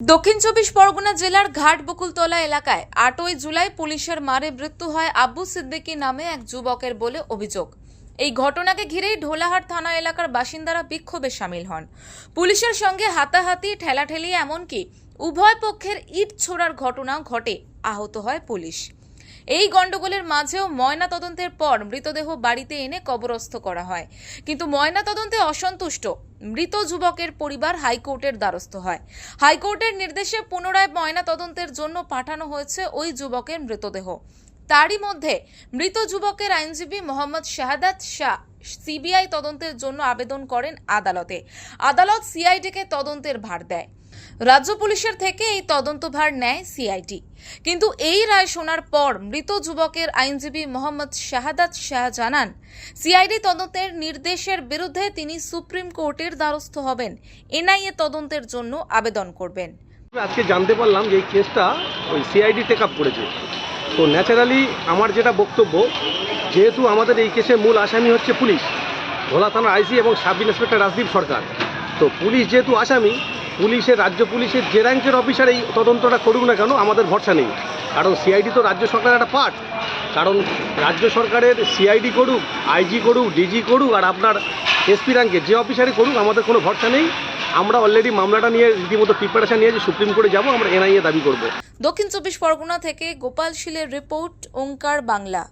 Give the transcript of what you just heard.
দক্ষিণ চব্বিশ পরগনা জেলার ঘাট বকুলতলা এলাকায় আটই জুলাই পুলিশের মারে মৃত্যু হয় আব্বু সিদ্দিকী নামে এক যুবকের বলে অভিযোগ। এই ঘটনাকে ঘিরেই ঢোলাহাট থানা এলাকার বাসিন্দারা বিক্ষোভে সামিল হন। পুলিশের সঙ্গে হাতাহাতি, ঠেলাঠেলি এমনকি উভয় পক্ষের ইট ছোড়ার ঘটনা ঘটে, আহত হয় পুলিশ। এই গন্ডগোলের মাঝেও ময়না তদন্তের পর মৃতদেহ বাড়িতে এনে কবরস্থ করা হয়। কিন্তু ময়না তদন্তে অসন্তুষ্ট মৃত যুবকের পরিবার হাইকোর্টের দ্বারস্থ হয়। হাইকোর্টের নির্দেশে পুনরায় ময়না তদন্তের জন্য পাঠানো হয়েছে ওই যুবকের মৃতদেহ। তারই মধ্যে মৃত যুবকের আইনজীবী মোহাম্মদ শাহাদাত শাহ সিবিআই তদন্তের জন্য আবেদন করেন আদালতে। আদালত সিআইডিকে তদন্তের ভার দেয়। রাজ্য পুলিশের থেকে এই তদন্তভার নেয় সিআইডি। কিন্তু এই রায় শোনার পর মৃত যুবকের আইনজীবী মোহাম্মদ শাহাদাত শাহ জানান, সিআইডি তদন্তের নির্দেশের বিরুদ্ধে তিনি সুপ্রিম কোর্টের দ্বারস্থ হবেন। এনআইএ তদন্তের জন্য আবেদন করবেন। আজকে জানতে পারলাম যে এই কেসটা ওই সিআইডি টেক আপ করেছে। তো ন্যাচারালি আমার যেটা বক্তব্য, যেহেতু আমাদের এই কেসের মূল আসামি হচ্ছে পুলিশ ভোলা থানার আইসি এবং সাব ইন্সপেক্টর রাজদীপ সরকার। তো পুলিশ যেহেতু আসামি পুলিশের, রাজ্য পুলিশের, যে র্যাঙ্কের অফিসার এই তদন্তটা করুক না কেন, আমাদের ভরসা নেই। কারণ সিআইডি তো রাজ্য সরকারের একটা পার্ট কারণ রাজ্য সরকারের সিআইডি করুক আইজি করুক ডিজি করুক, আর আপনার এসপি র্যাঙ্কের যে অফিসারই করুক, আমাদের কোনো ভরসা নেই। আমরা অলরেডি মামলাটা নিয়ে রীতিমতো প্রিপারেশন নিয়ে সুপ্রিম কোর্টে যাব, আমরা এনআইএ দাবি করব। দক্ষিণ চব্বিশ পরগনা থেকে গোপাল শীলের রিপোর্ট ওঙ্কার বাংলা।